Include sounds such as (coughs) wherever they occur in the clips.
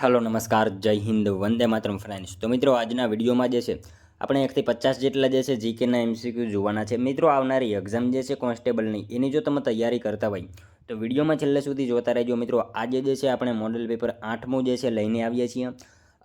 Hello, નમસ્કાર, જય Hind, Vande Mataram friends. તો મિત્રો, આજના વિડીયોમાં જે છે, આપણે એકથી પચાસ જેટલા જે છે, જીકેના એમસીક્યુ જોવાના છે. મિત્રો, આવનારી એક્ઝામ જે છે, કોન્સ્ટેબલની, એની જો તમે તૈયારી કરતા હોય, તો વિડીયોમાં છેલ્લે સુધી જોતા રહેજો. મિત્રો, આજે જે છે, આપણે મોડલ પેપર આઠમું જે છે, લઈને આવીએ છીએ.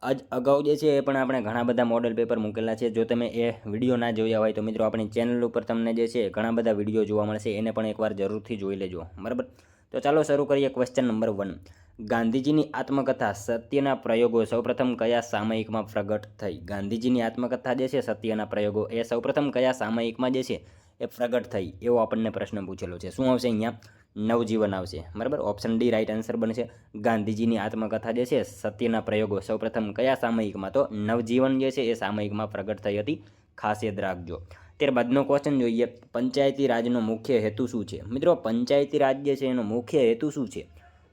આજ અગાઉ જે છે, એ પણ આપણે ઘણા બધા મોડલ પેપર મૂકેલા છે. જો તમે એ વીડિયો ના જોયા હોય, તો મિત્રો, આપણી ચેનલ ઉપર તમને જે છે, ઘણા બધા વીડિયો જોવા મળશે. એને પણ એકવાર જરૂરથી જોઈ લેજો. બરાબર? તો ચાલો, શરૂ કરીએ ક્વેશ્ચન નંબર વન ગાંધીજીની આત્મકથા સત્યના પ્રયોગો સૌપ્રથમ કયા સામયિકમાં પ્રગટ થઈ? ગાંધીજીની આત્મકથા જે છે, સત્યના પ્રયોગો, એ સૌપ્રથમ કયા સામયિકમાં જે છે, એ પ્રગટ થઈ? એવો આપણને પ્રશ્ન પૂછેલો છે. શું આવશે અહીંયા? નવજીવન આવશે. બરાબર? ઓપ્શન ડી રાઇટ આન્સર બનશે. ગાંધીજીની આત્મકથા જે છે, સત્યના પ્રયોગો સૌપ્રથમ કયા સામયિકમાં? તો નવજીવન જે છે, એ સામયિકમાં પ્રગટ થઈ હતી. ખાસ યાદ રાખજો. ત્યારબાદનો ક્વેશ્ચન જોઈએ. પંચાયતી રાજનો મુખ્ય હેતુ શું છે? મિત્રો, પંચાયતી રાજ જે છે, એનો મુખ્ય હેતુ શું છે?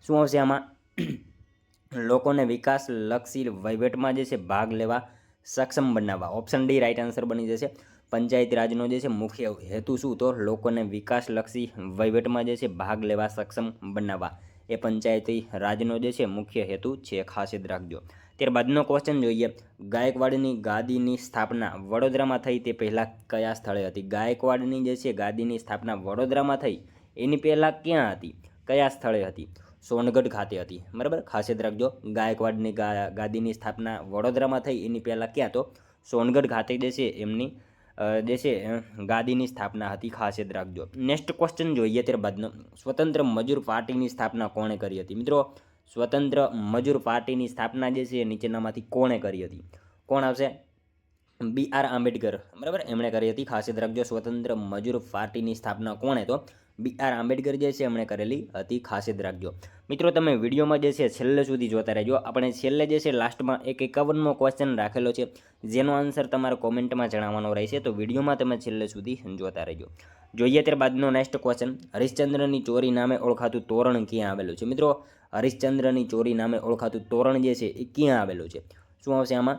શું આવશે આમાં? (clears throat) લોકોને વિકાસલક્ષી વહીવટમાં જે છે ભાગ લેવા સક્ષમ બનાવવા. ઓપ્શન ડી રાઈટ આન્સર બની જશે. પંચાયત રાજનો જે છે મુખ્ય હેતુ શું તો લોકોને વિકાસલક્ષી વહીવટમાં જે છે ભાગ લેવા સક્ષમ બનાવવા. એ પંચાયતી રાજનો જે છે મુખ્ય હેતુ છે ખાસ યાદ રાખજો. ત્યારબાદનો ક્વેશ્ચન જોઈએ. ગાયકવાડની ગાદીની સ્થાપના વડોદરામાં થઈ તે પહેલાં કયા સ્થળે હતી? ગાયકવાડની જે છે ગાદીની સ્થાપના વડોદરામાં થઈ એની પહેલાં ક્યાં હતી? કયા સ્થળે હતી? સોનગઢ ખાતે હતી. બરાબર? ખાસ યાદ રાખજો, ગાયકવાડની ગાદીની સ્થાપના વડોદરામાં થઈ, એની પહેલાં ક્યાં? તો સોનગઢ ખાતે છે, એમની છે ગાદીની સ્થાપના હતી, ખાસ યાદ રાખજો. નેક્સ્ટ ક્વેશ્ચન જોઈએ ત્યારબાદનો. સ્વતંત્ર મજૂર પાર્ટીની સ્થાપના કોણે કરી હતી? મિત્રો, સ્વતંત્ર મજૂર પાર્ટીની સ્થાપના જે છે, નીચેનામાંથી કોણે કરી હતી? કોણ આવશે? B R Ambedkar. બરાબર? એમણે કરી હતી. ખાસ યાદ રાખજો, સ્વતંત્ર મજૂર પાર્ટીની સ્થાપના કોણે? તો બી આર આંબેડકર જે છે એમણે કરેલી હતી ખાસ યાદ રાખજો. મિત્રો, તમે વિડીયોમાં જે છે છેલ્લે સુધી જોતા રહેજો. આપણે છેલ્લે જે છે લાસ્ટમાં એક એકાવનમો ક્વેશ્ચન રાખેલો છે. જેનો આન્સર તમારે કોમેન્ટમાં જણાવવાનો રહેશે. તો વિડીયોમાં તમે છેલ્લે સુધી જોતા રહેજો. જોઈએ ત્યારબાદનો નેક્સ્ટ ક્વેશ્ચન હરિશ્ચંદ્રની ચોરી નામે ઓળખાતું તોરણ ક્યાં આવેલું છે? મિત્રો, હરિશ્ચંદ્રની ચોરી નામે ઓળખાતું તોરણ જે છે એ ક્યાં આવેલું છે? શું આવશે આમાં?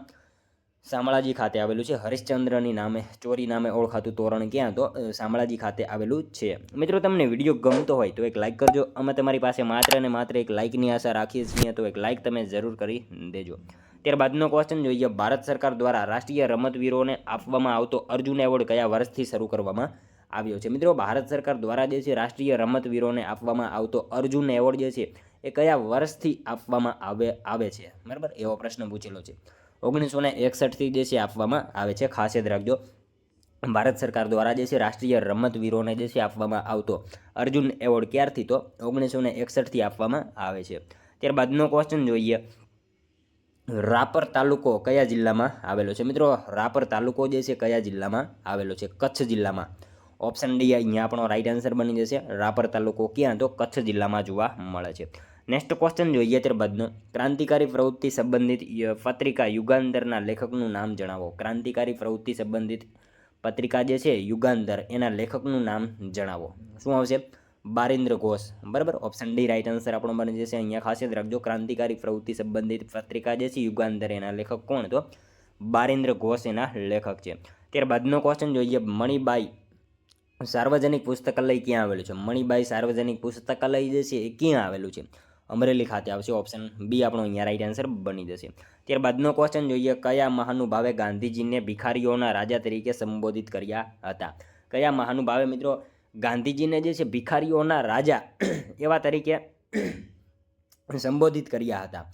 શામળાજી ખાતે આવેલું છે. હરિશ્ચંદ્રની નામે, ચોરી નામે ઓળખાતું તોરણ ક્યાં? તો શામળાજી ખાતે આવેલું છે. મિત્રો, તમને વીડિયો ગમતો હોય તો એક લાઇક કરજો. અમે તમારી પાસે માત્ર ને માત્ર એક લાઇકની આશા રાખીએ છીએ. તો એક લાઇક તમે જરૂર કરી દેજો. ત્યારબાદનો ક્વેશ્ચન જોઈએ. ભારત સરકાર દ્વારા રાષ્ટ્રીય રમતવીરોને આપવામાં આવતો અર્જુન એવોર્ડ કયા વર્ષથી શરૂ કરવામાં આવ્યો છે? મિત્રો, ભારત સરકાર દ્વારા જે છે રાષ્ટ્રીય રમતવીરોને આપવામાં આવતો અર્જુન એવોર્ડ જે છે, એ કયા વર્ષથી આપવામાં આવે આવે છે? બરાબર? એવો પ્રશ્ન પૂછેલો છે. ઓગણીસો ને એકસઠથી જે છે આપવામાં આવે છે, ખાસ યાદ રાખજો. ભારત સરકાર દ્વારા જે છે રાષ્ટ્રીય રમતવીરોને જે છે આપવામાં આવતો અર્જુન એવોર્ડ ક્યારથી તો ઓગણીસો ને એકસઠથી આપવામાં આવે છે. ત્યારબાદનો ક્વેશ્ચન જોઈએ. રાપર તાલુકો કયા જિલ્લામાં આવેલો છે? મિત્રો, રાપર તાલુકો જે છે કયા જિલ્લામાં આવેલો છે? કચ્છ જિલ્લામાં. ઓપ્શન ડી, અહીંયા આપણો રાઈટ આન્સર બની જશે. રાપર તાલુકો ક્યાં તો કચ્છ જિલ્લામાં જોવા મળે છે. નેક્સ્ટ ક્વેશ્ચન જોઈએ ત્યારબાદનો. ક્રાંતિકારી પ્રવૃત્તિ સંબંધિત પત્રિકા યુગાંતરના લેખકનું નામ જણાવો. ક્રાંતિકારી પ્રવૃત્તિ સંબંધિત પત્રિકા જે છે, યુગાંતર, એના લેખકનું નામ જણાવો. શું આવશે? બારિન્દ્ર ઘોષ. બરાબર? ઓપ્શન ડી રાઇટ આન્સર આપણો બની જશે. અહીંયા ખાસ રાખજો. ક્રાંતિકારી પ્રવૃત્તિ સંબંધિત પત્રિકા જે છે, યુગાંતર, એના લેખક કોણ તો બારિન્દ્ર ઘોષ, એના લેખક છે. ત્યારબાદનો ક્વેશ્ચન જોઈએ મણિબાઈ. સાર્વજનિક પુસ્તકાલય ક્યાં આવેલું છે? મણિબાઈ સાર્વજનિક પુસ્તકાલય જે છે, એ ક્યાં આવેલું છે? અમરેલી ખાતે આવશે. ઓપ્શન બી આપણો અહીંયા રાઈટ આન્સર બની જશે. ત્યારબાદનો ક્વેશ્ચન જોઈએ, કયા મહાનુભાવે ગાંધીજીને ભિખારીઓના રાજા તરીકે સંબોધિત કર્યા હતા? કયા મહાનુભાવે મિત્રો ગાંધીજીને જે છે ભિખારીઓના રાજા (coughs) એવા તરીકે (coughs) સંબોધિત કર્યા હતા?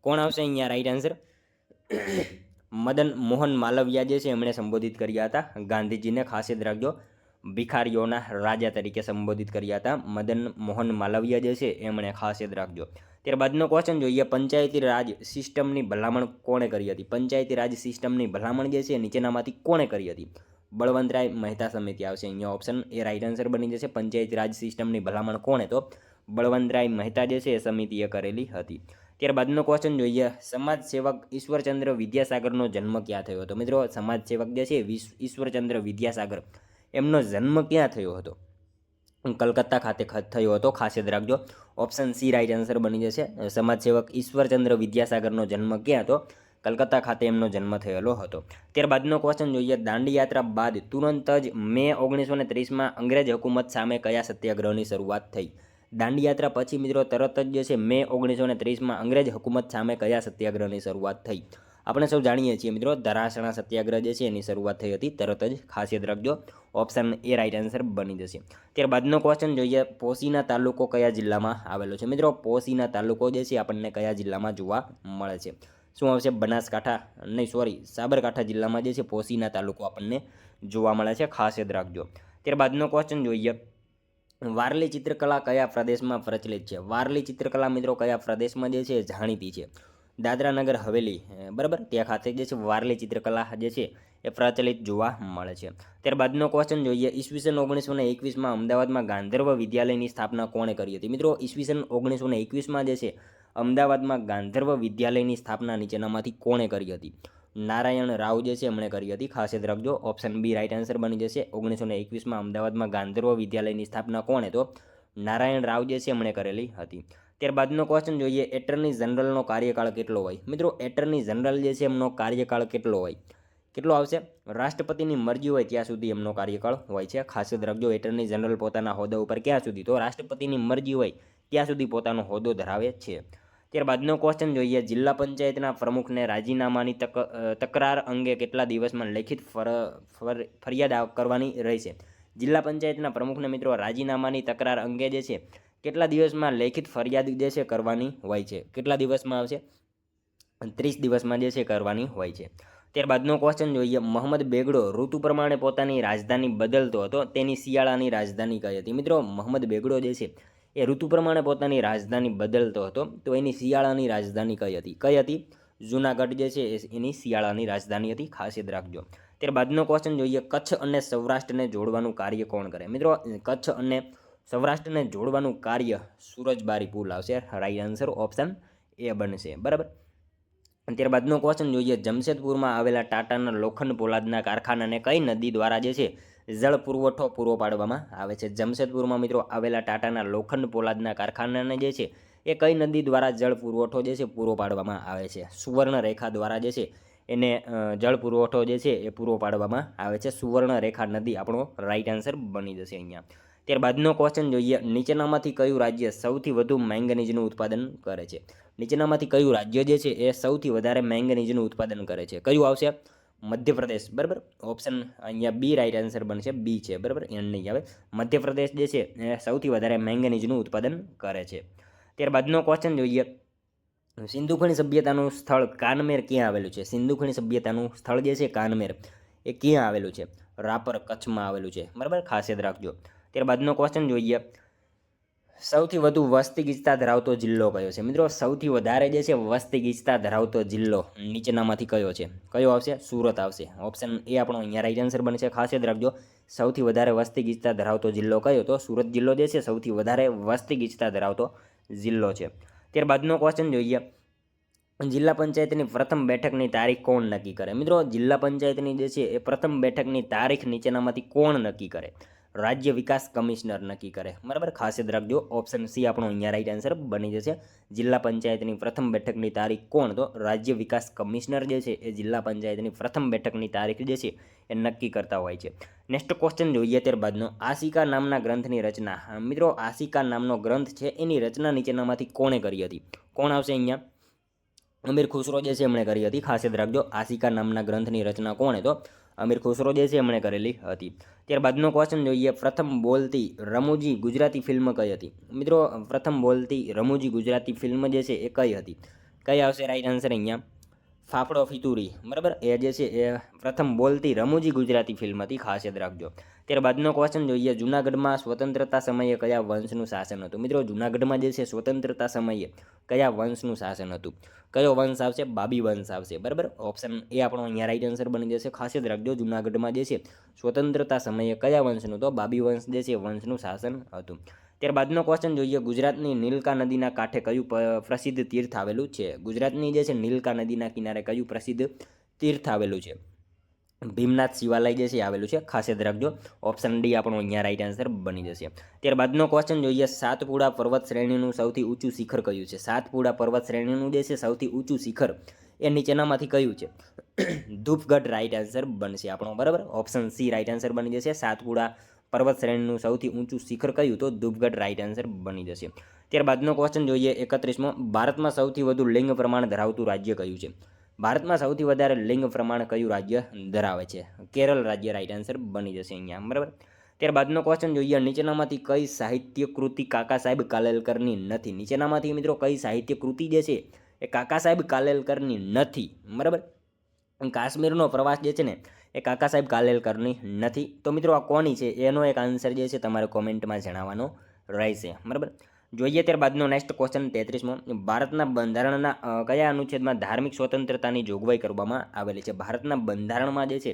કોણ આવશે અહીંયા રાઈટ આન્સર (coughs) મદન મોહન માલવિયા જે છે એમણે સંબોધિત કર્યા હતા. ગાંધીજીને ખાસ યાદ રાખજો. ભિખારીઓના રાજા તરીકે સંબોધિત કર્યા હતા. મદન મોહન માલવિયા જે છે, એમણે ખાસ યાદ રાખજો. ત્યારબાદનો ક્વેશ્ચન જોઈએ. પંચાયતી રાજ સિસ્ટમની ભલામણ કોણે કરી હતી? પંચાયતી રાજ સિસ્ટમની ભલામણ જે છે, નીચેનામાંથી કોણે કરી હતી? બળવંતરાય મહેતા સમિતિ આવશે. અહીંયા ઓપ્શન એ રાઈટ આન્સર બની જશે. પંચાયતી રાજ સિસ્ટમની ભલામણ કોણે? તો બળવંતરાય મહેતા જે છે, એ સમિતિએ કરેલી હતી. ત્યારબાદનો ક્વેશ્ચન જોઈએ. સમાજ સેવક ઈશ્વરચંદ્ર વિદ્યાસાગરનો જન્મ ક્યાં થયો હતો? મિત્રો સમાજ સેવક જે છે ઈશ્વરચંદ્ર વિદ્યાસાગર. એમનો જન્મ ક્યાં થયો હતો? કલકત્તા ખાતે થયો હતો. ખાસ યાદ રાખજો. ઓપ્શન સી રાઈટ આન્સર બની જશે. સમાજસેવક ઈશ્વરચંદ્ર વિદ્યાસાગરનો જન્મ ક્યાં હતો? કલકત્તા ખાતે એમનો જન્મ થયેલો હતો. ત્યારબાદનો ક્વેશ્ચન જોઈએ. દાંડી યાત્રા બાદ તુરંત જ મે ઓગણીસો ને ત્રીસમાં અંગ્રેજ હુકુમત સામે કયા સત્યાગ્રહની શરૂઆત થઈ? દાંડી યાત્રા પછી મિત્રો તરત જ જે છે, મે ઓગણીસો ને ત્રીસમાં અંગ્રેજ હુકુમત સામે કયા સત્યાગ્રહની શરૂઆત થઈ? આપણે સૌ જાણીએ છીએ મિત્રો ધરાસણા સત્યાગ્રહ જે છે એની શરૂઆત થઈ હતી, તરત જ ખાસ યાદ રાખજો ઓપ્શન એ રાઈટ આન્સર બની જશે. ત્યારબાદનો ક્વેશ્ચન જોઈએ, પોસીના તાલુકો કયા જિલ્લામાં આવેલો છે? મિત્રો, પોસીના તાલુકો જે છે આપણને કયા જિલ્લામાં જોવા મળે છે? શું આવશે? બનાસકાંઠા, નહીં સોરી સાબરકાંઠા જિલ્લામાં જે છે પોસીના તાલુકો આપણને જોવા મળે છે ખાસ યાદ રાખજો. ત્યારબાદનો ક્વેશ્ચન જોઈએ, વારલી ચિત્રકલા કયા પ્રદેશમાં પ્રચલિત છે? વારલી ચિત્રકલા મિત્રો કયા પ્રદેશમાં જે છે જાણીતી છે? દાદરા નગર હવેલી બરાબર? ત્યાં ખાતે જે છે વારલી ચિત્રકલા જે છે એ પ્રચલિત જોવા મળે છે. ત્યારબાદનો ક્વેશ્ચન જોઈએ. ઈસવીસન ઓગણીસો ને એકવીસમાં અમદાવાદમાં ગાંધર્વ વિદ્યાલયની સ્થાપના કોણે કરી હતી? મિત્રો, ઈસવીસન ઓગણીસો ને એકવીસમાં જે છે અમદાવાદમાં ગાંધર્વ વિદ્યાલયની સ્થાપના નીચેનામાંથી કોણે કરી હતી? નારાયણ રાવ જે છે એમણે કરી હતી. ખાસ યાદ રાખજો ઓપ્શન બી રાઇટ આન્સર બની જશે. ઓગણીસો ને એકવીસમાં અમદાવાદમાં ગાંધર્વ વિદ્યાલયની સ્થાપના કોણે તો? નારાયણ રાવ જે છે એમણે કરેલી હતી. ત્યારબાદનો ક્વેશ્ચન જોઈએ એટર્ની જનરલનો કાર્યકાળ કેટલો હોય? મિત્રો એટર્ની જનરલ જે છે, એમનો કાર્યકાળ કેટલો હોય? કેટલો આવશે? રાષ્ટ્રપતિની મરજી હોય ત્યાં સુધી એમનો કાર્યકાળ હોય છે. ખાસ યાદ રાખજો એટર્ની જનરલ પોતાના હોદ્દા ઉપર ક્યાં સુધી? તો રાષ્ટ્રપતિની મરજી હોય ત્યાં સુધી પોતાનો હોદ્દો ધરાવે છે. ત્યારબાદનો ક્વેશ્ચન જોઈએ, જિલ્લા પંચાયતના પ્રમુખને રાજીનામાની તક તકરાર અંગે કેટલા દિવસમાં લેખિત ફર, ફર- ફરિયાદ કરવાની રહેશે? જિલ્લા પંચાયતના પ્રમુખને મિત્રો, રાજીનામાની તકરાર અંગે જે છે કેટલા દિવસમાં લેખિત ફરિયાદ જે છે કરવાની હોય છે? કેટલા દિવસમાં આવશે? ત્રીસ દિવસમાં જે છે કરવાની હોય છે. ત્યારબાદનો ક્વેશ્ચન જોઈએ. મોહમ્મદ બેગડો ઋતુ પ્રમાણે પોતાની રાજધાની બદલતો હતો. તેની શિયાળાની રાજધાની કઈ હતી? મિત્રો, મોહમ્મદ બેગડો જે છે, એ ઋતુ પ્રમાણે પોતાની રાજધાની બદલતો હતો. તો એની શિયાળાની રાજધાની કઈ હતી? કઈ હતી? જૂનાગઢ જે છે એની શિયાળાની રાજધાની હતી. ખાસ યાદ રાખજો. ત્યારબાદનો ક્વેશ્ચન જોઈએ. કચ્છ અને સૌરાષ્ટ્રને જોડવાનું કાર્ય કોણ કરે? મિત્રો, કચ્છ અને સૌરાષ્ટ્રને જોડવાનું કાર્ય સુરજબારી પુલ આવશે. રાઈટ આન્સર ઓપ્શન એ બનશે. બરાબર? ત્યારબાદનો ક્વેશ્ચન જોઈએ. જમશેદપુરમાં આવેલા ટાટાના લોખંડ પોલાદના કારખાનાને કઈ નદી દ્વારા જે છે જળ પુરવઠો પૂરો પાડવામાં આવે છે? જમશેદપુરમાં મિત્રો આવેલા ટાટાના લોખંડ પોલાદના કારખાનાને જે છે એ કઈ નદી દ્વારા જળ પુરવઠો જે છે પૂરો પાડવામાં આવે છે? સુવર્ણ રેખા દ્વારા જે છે એને જળ પુરવઠો જે છે એ પૂરો પાડવામાં આવે છે. સુવર્ણ રેખા નદી આપણો રાઈટ આન્સર બની જશે અહીંયા. ત્યારબાદનો ક્વેશ્ચન જોઈએ. નીચેનામાંથી કયું રાજ્ય સૌથી વધુ મેંગનીઝનું ઉત્પાદન કરે છે? નીચેનામાંથી કયું રાજ્ય જે છે એ સૌથી વધારે મેંગનીઝનું ઉત્પાદન કરે છે? કયું આવશે? મધ્યપ્રદેશ. બરાબર? ઓપ્શન અહીંયા બી રાઈટ આન્સર બનશે. બી છે. બરાબર? એન નહીં આવે. મધ્યપ્રદેશ જે છે એ સૌથી વધારે મેંગનીઝનું ઉત્પાદન કરે છે. ત્યારબાદનો ક્વેશ્ચન જોઈએ. સિંધુ ખણી સભ્યતાનું સ્થળ કાનમેર ક્યાં આવેલું છે? સિંધુ ખણી સભ્યતાનું સ્થળ જે છે કાનમેર, એ ક્યાં આવેલું છે? રાપર કચ્છમાં આવેલું છે. બરાબર? ખાસ યાદ રાખજો. ત્યારબાદનો ક્વેશ્ચન જોઈએ. સૌથી વધુ વસ્તી ગીચતા ધરાવતો જિલ્લો કયો છે? મિત્રો, સૌથી વધારે જે છે વસ્તી ગીચતા ધરાવતો જિલ્લો નીચેનામાંથી કયો છે? કયો આવશે? સુરત આવશે. ઓપ્શન એ આપણો અહીંયા રાઈટ આન્સર બનશે. ખાસ યાદ રાખજો, સૌથી વધારે વસ્તી ગીચતા ધરાવતો જિલ્લો કયો? તો સુરત જિલ્લો જે છે સૌથી વધારે વસ્તી ગીચતા ધરાવતો જિલ્લો છે. ત્યારબાદનો ક્વેશ્ચન જોઈએ. જિલ્લા પંચાયતની પ્રથમ બેઠકની તારીખ કોણ નક્કી કરે? મિત્રો, જિલ્લા પંચાયતની જે છે એ પ્રથમ બેઠકની તારીખ નીચેનામાંથી કોણ નક્કી કરે? રાજ્ય વિકાસ કમિશનર નક્કી કરે. બરાબર? ખાસ યાદ રાખજો. ઓપ્શન સી આપણો અહીંયા રાઈટ આન્સર બની જશે. જિલ્લા પંચાયતની પ્રથમ બેઠકની તારીખ કોણ? તો રાજ્ય વિકાસ કમિશનર જે છે, એ જિલ્લા પંચાયતની પ્રથમ બેઠકની તારીખ જે છે, એ નક્કી કરતા હોય છે. નેક્સ્ટ ક્વેશ્ચન જોઈએ ત્યારબાદનો. આશિકા નામના ગ્રંથની રચના. મિત્રો, આશિકા નામનો ગ્રંથ છે, એની રચના નીચેનામાંથી કોણે કરી હતી? કોણ આવશે અહીંયા? અમીર ખુસરો જે છે, એમણે કરી હતી. ખાસ યાદ રાખજો. આશિકા નામના ગ્રંથની રચના કોણે? તો અમીર ખુસરો જે છે એમણે કરેલી હતી. ત્યારબાદનો ક્વેશ્ચન જોઈએ. પ્રથમ બોલતી રમૂજી ગુજરાતી ફિલ્મ કઈ હતી? મિત્રો, પ્રથમ બોલતી રમૂજી ગુજરાતી ફિલ્મ જે છે એ કઈ હતી? કઈ આવશે? રાઈટ આન્સર અહીંયા. ફાફડો ફિતુરી, બરાબર? એ જે છે એ પ્રથમ બોલતી રમૂજી ગુજરાતી ફિલ્મ હતી, ખાસ યાદ રાખજો. ત્યારબાદનો ક્વેશ્ચન જોઈએ, જૂનાગઢમાં સ્વતંત્રતા સમયે કયા વંશનું શાસન હતું? મિત્રો, જૂનાગઢમાં જે છે સ્વતંત્રતા સમયે કયા વંશનું શાસન હતું? કયો વંશ આવશે? બાબી વંશ આવશે, બરાબર? ઓપ્શન એ આપણો અહીંયા રાઈટ આન્સર બની જશે. ખાસ યાદ રાખજો, જૂનાગઢમાં જે છે સ્વતંત્રતા સમયે કયા વંશનું તો બાબી વંશ જે છે વંશનું શાસન હતું. ત્યારબાદનો ક્વેશ્ચન જોઈએ. ગુજરાતની નીલકા નદીના કાંઠે કયું પ્રસિદ્ધ તીર્થ આવેલું છે? ગુજરાતની જે છે નીલકા નદીના કિનારે કયું પ્રસિદ્ધ તીર્થ આવેલું છે? ભીમનાથ શિવાલય જે છે આવેલું છે. ખાસ યાદ રાખજો. ઓપ્શન ડી આપણો અહીંયા રાઈટ આન્સર બની જશે. ત્યારબાદનો ક્વેશ્ચન જોઈએ. સાતપુડા પર્વત શ્રેણીનું સૌથી ઊંચું શિખર કયું છે? સાતપુડા પર્વત શ્રેણીનું જે છે સૌથી ઊંચું શિખર એ નીચેનામાંથી કયું છે? ધૂપગઢ રાઈટ આન્સર બનશે આપણો. બરાબર? ઓપ્શન સી રાઈટ આન્સર બની જશે. સાતપુડા પર્વત શ્રેણીનું સૌથી ઊંચું શિખર કયું? તો ધૂપગઢ રાઇટ આન્સર બની જશે. ત્યારબાદનો ક્વેશ્ચન જોઈએ એકત્રીસમો. ભારતમાં સૌથી વધુ લિંગ પ્રમાણ ધરાવતું રાજ્ય કયું છે? ભારતમાં સૌથી વધારે લિંગ પ્રમાણ કયું રાજ્ય ધરાવે છે? કેરળ રાજ્ય રાઇટ આન્સર બની જશે અહીંયા, બરાબર? ત્યારબાદનો ક્વેશ્ચન જોઈએ નીચેનામાંથી કઈ સાહિત્ય કૃતિ કાકા સાહેબ કાલેલકરની નથી? નીચેનામાંથી મિત્રો કઈ સાહિત્ય કૃતિ જે છે એ કાકા સાહેબ કાલેલકરની નથી, બરાબર? કાશ્મીરનો પ્રવાસ જે છે ને, એ કાકા સાહેબ કાલેલકરની નથી. તો મિત્રો, આ કોની છે? એનો એક આન્સર જે છે, તમારે કોમેન્ટમાં જણાવવાનો રહેશે. બરાબર? જોઈએ ત્યારબાદનો નેક્સ્ટ ક્વેશ્ચન તેત્રીસમો. ભારતના બંધારણના કયા અનુચ્છેદમાં ધાર્મિક સ્વતંત્રતાની જોગવાઈ કરવામાં આવેલી છે? ભારતના બંધારણમાં જે છે,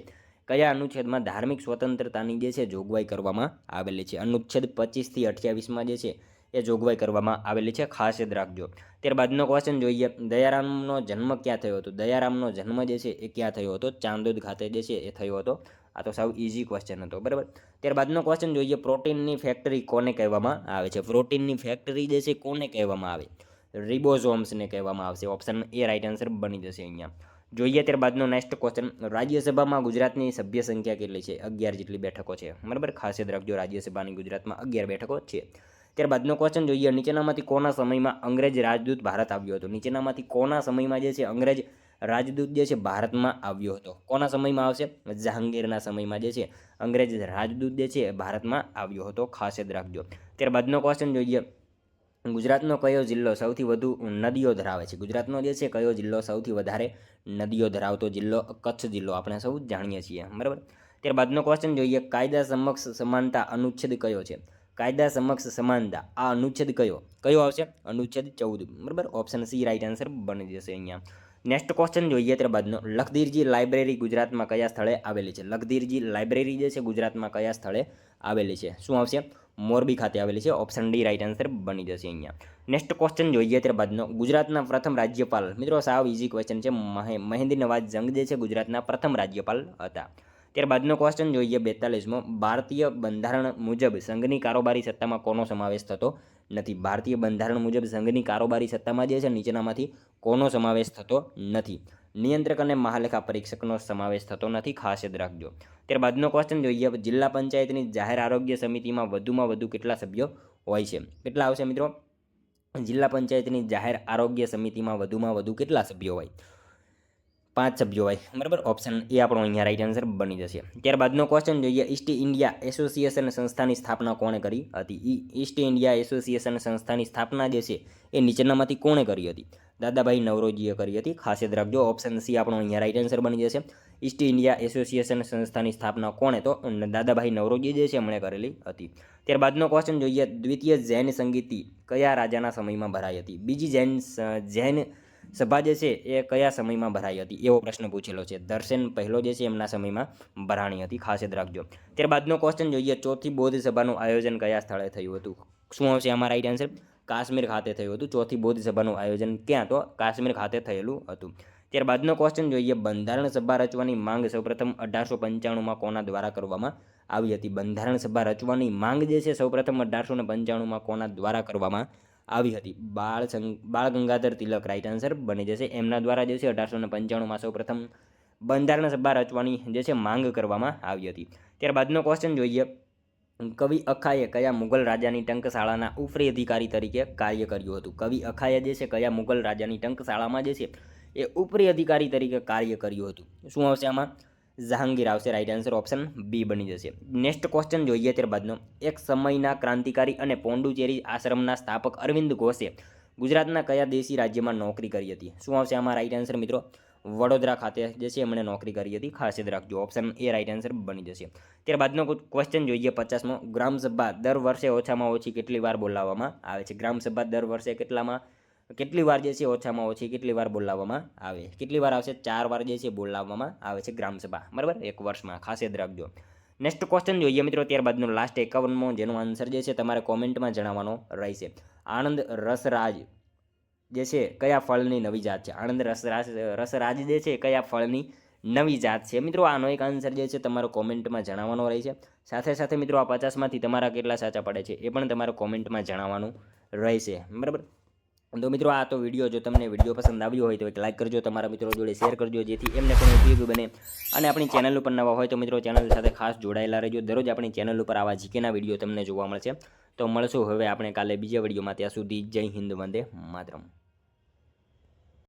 કયા અનુચ્છેદમાં ધાર્મિક સ્વતંત્રતાની જે છે, જોગવાઈ કરવામાં આવેલી છે? અનુચ્છેદ પચીસથી અઠ્યાવીસમાં જે છે એ જોગવાઈ કરવામાં આવેલી છે. ખાસ યાદ રાખજો. ત્યારબાદનો ક્વેશ્ચન જોઈએ. દયારામનો જન્મ ક્યાં થયો હતો? દયારામનો જન્મ જે છે એ ક્યાં થયો હતો? ચાંદોદ ખાતે જે છે એ થયો હતો. આ તો સાવ ઇઝી ક્વેશ્ચન હતો. બરાબર? ત્યારબાદનો ક્વેશ્ચન જોઈએ. પ્રોટીનની ફેક્ટરી કોને કહેવામાં આવે છે? પ્રોટીનની ફેક્ટરી જે છે કોને કહેવામાં આવે? રિબોઝોમ્સને કહેવામાં આવશે. ઓપ્શન એ રાઈટ આન્સર બની જશે અહીંયા. જોઈએ ત્યારબાદનો નેક્સ્ટ ક્વેશ્ચન રાજ્યસભામાં ગુજરાતની સભ્ય સંખ્યા કેટલી છે? અગિયાર જેટલી બેઠકો છે. બરાબર? ખાસ યાદ રાખજો. રાજ્યસભાની ગુજરાતમાં અગિયાર બેઠકો છે. ત્યારબાદનો ક્વેશ્ચન જોઈએ. નીચેનામાંથી કોના સમયમાં અંગ્રેજ રાજદૂત ભારત આવ્યો હતો? નીચેનામાંથી કોના સમયમાં જે છે અંગ્રેજ રાજદૂત જે છે ભારતમાં આવ્યો હતો? કોના સમયમાં આવશે? જહાંગીરના સમયમાં જે છે અંગ્રેજ રાજદૂત જે છે ભારતમાં આવ્યો હતો. ખાસ યાદ રાખજો. ત્યારબાદનો ક્વેશ્ચન જોઈએ. ગુજરાતનો કયો જિલ્લો સૌથી વધુ નદીઓ ધરાવે છે? ગુજરાતનો જે છે કયો જિલ્લો સૌથી વધારે નદીઓ ધરાવતો જિલ્લો? કચ્છ જિલ્લો. આપણે સૌ જાણીએ છીએ. બરાબર? ત્યારબાદનો ક્વેશ્ચન જોઈએ. કાયદા સમક્ષ સમાનતા અનુચ્છેદ કયો છે? કાયદા સમક્ષ સમાનતા. આ અનુચ્છેદ કયો? કયો આવશે? અનુચ્છેદ ચૌદ. બરાબર? ઓપ્શન સી રાઈટ આન્સર બની જશે અહીંયા. નેક્સ્ટ ક્વેશ્ચન જોઈએ ત્યારબાદનો. લખધીરજી લાઇબ્રેરી ગુજરાતમાં કયા સ્થળે આવેલી છે? લખધીરજી લાઇબ્રેરી જે છે ગુજરાતમાં કયા સ્થળે આવેલી છે? શું આવશે? મોરબી ખાતે આવેલી છે. ઓપ્શન ડી રાઈટ આન્સર બની જશે અહીંયા. નેક્સ્ટ ક્વેશ્ચન જોઈએ ત્યારબાદનો. ગુજરાતના પ્રથમ રાજ્યપાલ. મિત્રો, સાવ ઇઝી ક્વેશ્ચન છે. મહે મહેન્દ્ર નવાજ જંગ જે છે ગુજરાતના પ્રથમ રાજ્યપાલ હતા. ત્યારબાદનો ક્વેશ્ચન જોઈએ બેતાલીસમો. ભારતીય બંધારણ મુજબ સંઘની કારોબારી સત્તામાં કોનો સમાવેશ થતો નથી? ભારતીય બંધારણ મુજબ સંઘની કારોબારી સત્તામાં જે છે, નીચેનામાંથી કોનો સમાવેશ થતો નથી? નિયંત્રક અને મહાલેખા પરીક્ષકનો સમાવેશ થતો નથી. ખાસ યાદ રાખજો. ત્યારબાદનો ક્વેશ્ચન જોઈએ જિલ્લા પંચાયતની જાહેર આરોગ્ય સમિતિમાં વધુમાં વધુ કેટલા સભ્યો હોય છે? કેટલા આવશે મિત્રો? જિલ્લા પંચાયતની જાહેર આરોગ્ય સમિતિમાં વધુમાં વધુ કેટલા સભ્યો હોય? પાંચ સભ્યો હોય, બરાબર? ઓપ્શન એ આપણો અહીંયા રાઈટ આન્સર બની જશે. ત્યારબાદનો ક્વેશ્ચન જોઈએ ઈસ્ટ ઇન્ડિયા એસોસિએશન સંસ્થાની સ્થાપના કોણે કરી હતી? ઈ ઈસ્ટ ઇન્ડિયા એસોસિએશન સંસ્થાની સ્થાપના જે છે, એ નીચેનામાંથી કોણે કરી હતી? દાદાભાઈ નવરોજીએ કરી હતી. ખાસ યાદ રાખજો ઓપ્શન સી આપણો અહીંયા રાઈટ આન્સર બની જશે. ઈસ્ટ ઇન્ડિયા એસોસિએશન સંસ્થાની સ્થાપના કોણે? તો દાદાભાઈ નવરોજી જે છે, એમણે કરેલી હતી. ત્યારબાદનો ક્વેશ્ચન જોઈએ, દ્વિતીય જૈન સંગીતિ કયા રાજાના સમયમાં ભરાઈ હતી? બીજી જૈન જૈન સભા જે છે એ કયા સમયમાં ભરાઈ હતી? એવો પ્રશ્ન પૂછેલો છે. દર્શન પહેલો જે છે એમના સમયમાં ભરાણી હતી. ખાસ યાદ રાખજો. ત્યારબાદનો ક્વેશ્ચન જોઈએ. ચોથી બૌદ્ધ સભાનું આયોજન કયા સ્થળે થયું હતું? શું આવશે આમાં રાઈટ આન્સર કાશ્મીર ખાતે થયું હતું. ચોથી બૌદ્ધ સભાનું આયોજન ક્યાં? તો કાશ્મીર ખાતે થયેલું હતું. ત્યારબાદનો ક્વેશ્ચન જોઈએ. બંધારણ સભા રચવાની માંગ સૌપ્રથમ અઢારસો પંચાણુંમાં કોના દ્વારા કરવામાં આવી હતી? બંધારણ સભા રચવાની માંગ જે છે સૌપ્રથમ અઢારસો ને પંચાણુંમાં કોના દ્વારા કરવામાં આવી હતી. બાળ બાળ ગંગાધર તિલક રાઇટ આન્સર બની જશે. એમના દ્વારા જે છે અઢારસો ને પંચાણુંમાં સૌપ્રથમ બંધારણ સભા રચવાની જે છે માંગ કરવામાં આવી હતી. ત્યારબાદનો ક્વેશ્ચન જોઈએ. કવિ અખાએ કયા મુગલ રાજાની ટંકશાળાના ઉપરી અધિકારી તરીકે કાર્ય કર્યું હતું? કવિ અખાએ જે છે કયા મુગલ રાજાની ટંકશાળામાં જે છે એ ઉપરી અધિકારી તરીકે કાર્ય કર્યું હતું? શું આવશે આમાં? જહાંગીર આવશે રાઈટ આન્સર ઓપ્શન બી બની જશે. નેક્સ્ટ ક્વેશ્ચન જોઈએ ત્યારબાદનો. એક સમયના ક્રાંતિકારી અને પોંડુચેરી આશ્રમના સ્થાપક અરવિંદ ઘોષે ગુજરાતના કયા દેશી રાજ્યમાં નોકરી કરી હતી? શું આવશે આમાં રાઈટ આન્સર મિત્રો? વડોદરા ખાતે જે છે એમણે નોકરી કરી હતી. ખાસ યાદ રાખજો ઓપ્શન એ રાઈટ આન્સર બની જશે. ત્યારબાદનો ક્વેશ્ચન જોઈએ પચાસમો. ગ્રામસભા દર વર્ષે ઓછામાં ઓછી કેટલી વાર બોલાવવામાં આવે છે? ગ્રામસભા દર વર્ષે કેટલામાં? કેટલી વાર જે છે ઓછામાં ઓછી કેટલી વાર બોલાવવામાં આવે? કેટલી વાર આવશે? ચાર વાર જે છે બોલાવવામાં આવે છે ગ્રામસભા બરાબર? એક વર્ષમાં. ખાસ યાદ રાખજો. નેક્સ્ટ ક્વેશ્ચન જોઈએ મિત્રો, ત્યારબાદનો લાસ્ટ એકાવનમો. જેનો આન્સર જે છે તમારે કોમેન્ટમાં જણાવવાનો રહેશે. આણંદ રસરાજ જે છે, કયા ફળની નવી જાત છે? આણંદ રસરાજ રસરાજ જે છે, કયા ફળની નવી જાત છે? મિત્રો, આનો એક આન્સર જે છે તમારો કોમેન્ટમાં જણાવવાનો રહેશે. સાથે સાથે મિત્રો, આ પચાસમાંથી તમારા કેટલા સાચા પડે છે? એ પણ તમારે કોમેન્ટમાં જણાવવાનું રહેશે. બરાબર? તો મિત્રો આ તો વીડિયો જો તમને વીડિયો પસંદ આવ્યો હોય તો એક લાઇક કરજો, તમારા મિત્રો જોડે શેર કરજો, જેથી એમને પણ ઉપયોગી બને. અને આપણી ચેનલ ઉપર નવા હોય તો મિત્રો ચેનલ સાથે ખાસ જોડાયેલા રહેજો. દરરોજ આપણી ચેનલ ઉપર આવા જીકેના વીડિયો તમને જોવા મળશે. તો મળશું હવે આપણે કાલે બીજા વિડીયોમાં ત્યાં સુધી જય હિન્દ, વંદે માતરમ.